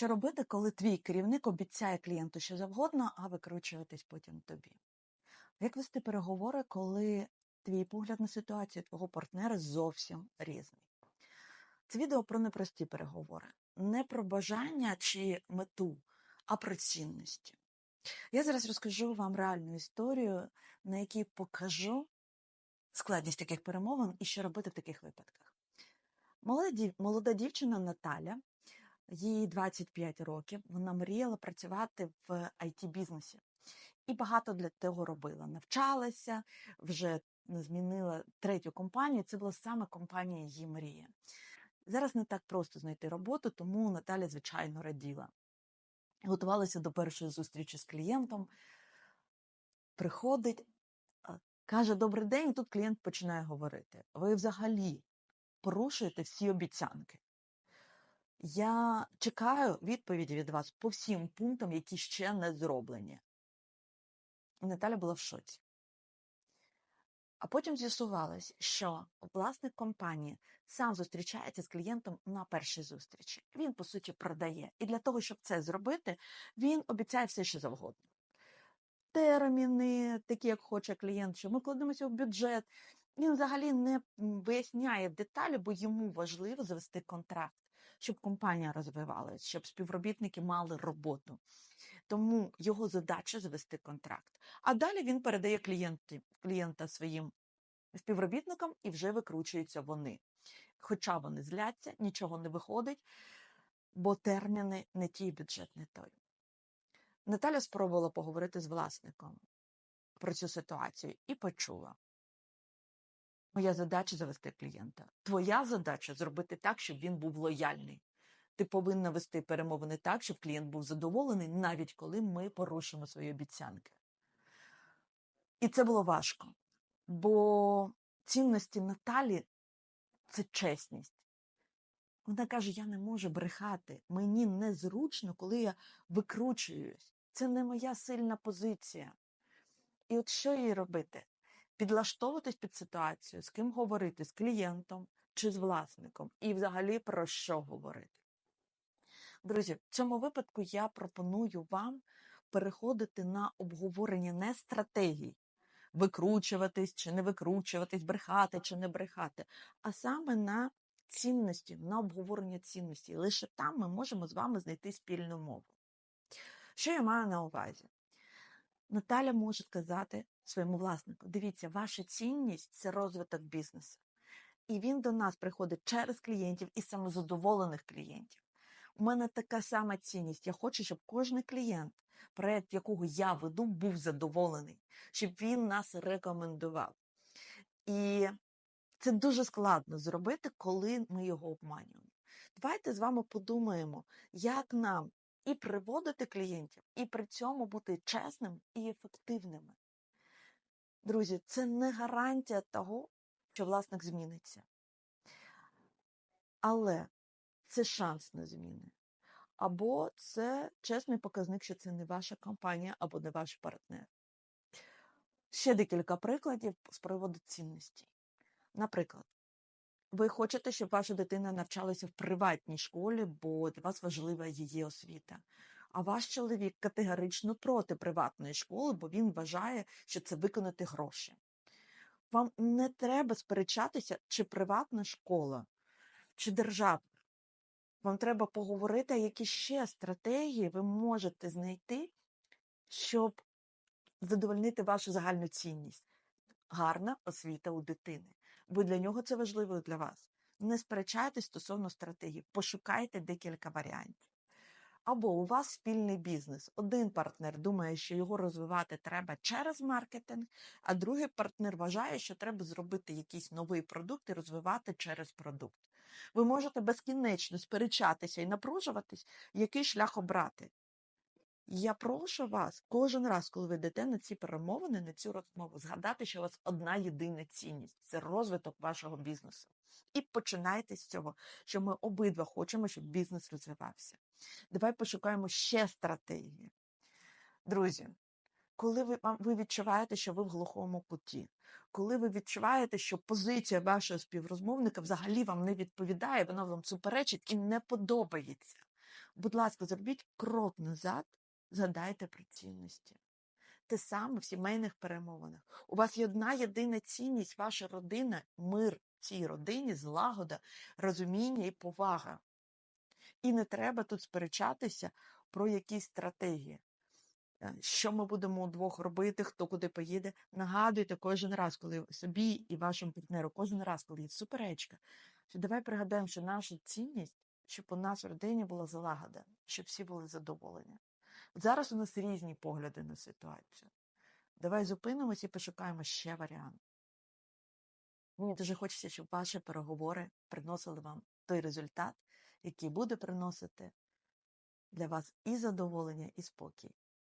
Що робити, коли твій керівник обіцяє клієнту що завгодно, а викручуватись потім тобі? Як вести переговори, коли твій погляд на ситуацію твого партнера зовсім різний? Це відео про непрості переговори, не про бажання чи мету, а про цінності. Я зараз розкажу вам реальну історію, на якій покажу складність таких перемовин і що робити в таких випадках. Молода дівчина Наталя, їй 25 років, вона мріяла працювати в it бізнесі і багато для того робила. Навчалася, вже змінила третю компанію. Це була саме компанія її мрії. Зараз не так просто знайти роботу, тому Наталя, звичайно, раділа. Готувалася до першої зустрічі з клієнтом, приходить, каже: Добрий день, і тут клієнт починає говорити. Ви взагалі порушуєте всі обіцянки. Я чекаю відповіді від вас по всім пунктам, які ще не зроблені. Наталя була в шоці. А потім з'ясувалось, що власник компанії сам зустрічається з клієнтом на першій зустрічі. Він, по суті, продає. І для того, щоб це зробити, він обіцяє все, що завгодно. Терміни, такі, як хоче клієнт, що ми вкладемося в бюджет. Він взагалі не виясняє деталі, бо йому важливо завести контракт, щоб компанія розвивалась, щоб співробітники мали роботу. Тому його задача завести контракт. А далі він передає клієнти, клієнта своїм співробітникам і вже викручуються вони. Хоча вони зляться, нічого не виходить, бо терміни не ті, бюджет не той. Наталя спробувала поговорити з власником про цю ситуацію і почула. Моя задача завести клієнта. Твоя задача зробити так, щоб він був лояльний. Ти повинна вести перемовини так, щоб клієнт був задоволений, навіть коли ми порушимо свої обіцянки. І це було важко, бо цінності Наталі це чесність. Вона каже: Я не можу брехати. Мені незручно, коли я викручуюсь. Це не моя сильна позиція. І от що їй робити? Підлаштовуватись під ситуацію, з ким говорити, з клієнтом чи з власником, і взагалі про що говорити. Друзі, в цьому випадку я пропоную вам переходити на обговорення не стратегій, викручуватись чи не викручуватись, брехати чи не брехати, а саме на цінності, на обговорення цінності. Лише там ми можемо з вами знайти спільну мову. Що я маю на увазі? Наталя може сказати своєму власнику: дивіться, ваша цінність це розвиток бізнесу. І він до нас приходить через клієнтів і самозадоволених клієнтів. У мене така сама цінність. Я хочу, щоб кожен клієнт, проєкт якого я веду, був задоволений, щоб він нас рекомендував. І це дуже складно зробити, коли ми його обманюємо. Давайте з вами подумаємо, як нам і приводити клієнтів, і при цьому бути чесним і ефективними. Друзі, це не гарантія того, що власник зміниться. Але це шанс на зміни. Або це чесний показник, що це не ваша компанія або не ваш партнер. Ще декілька прикладів з приводу цінностей. Наприклад, ви хочете, щоб ваша дитина навчалася в приватній школі, бо для вас важлива її освіта. А ваш чоловік категорично проти приватної школи, бо він вважає, що це виконати гроші. Вам не треба сперечатися, чи приватна школа, чи державна. Вам треба поговорити, які ще стратегії ви можете знайти, щоб задовольнити вашу загальну цінність. Гарна освіта у дитини. Бо для нього це важливо для вас. Не сперечайтесь стосовно стратегії, пошукайте декілька варіантів. Або у вас спільний бізнес. Один партнер думає, що його розвивати треба через маркетинг, а другий партнер вважає, що треба зробити якийсь новий продукт і розвивати через продукт. Ви можете безкінечно сперечатися і напружуватись, який шлях обрати. Я прошу вас кожен раз, коли ви йдете на ці перемовини, на цю розмову, згадати, що у вас одна єдина цінність це розвиток вашого бізнесу. І починайте з цього, що ми обидва хочемо, щоб бізнес розвивався. Давай пошукаємо ще стратегії. Друзі, коли ви ви відчуваєте, що ви в глухому куті, коли ви відчуваєте, що позиція вашого співрозмовника взагалі вам не відповідає, вона вам суперечить і не подобається. Будь ласка, зробіть крок назад, згадайте про цінності. Те саме в сімейних перемовинах. У вас є одна єдина цінність, ваша родина, мир цій родині, злагода, розуміння і повага. І не треба тут сперечатися про якісь стратегії. Е, Що ми будемо удвох робити, хто куди поїде. Нагадуйте кожен раз, коли собі і вашому партнеру, кожен раз, коли є суперечка, що давай пригадаємо, що наша цінність, щоб у нас в родині була залагода, щоб всі були задоволені. Зараз у нас різні погляди на ситуацію. Давай зупинимося і пошукаємо ще варіант. Мені дуже хочеться, щоб ваші переговори приносили вам той результат, який буде приносити для вас і задоволення, і спокій.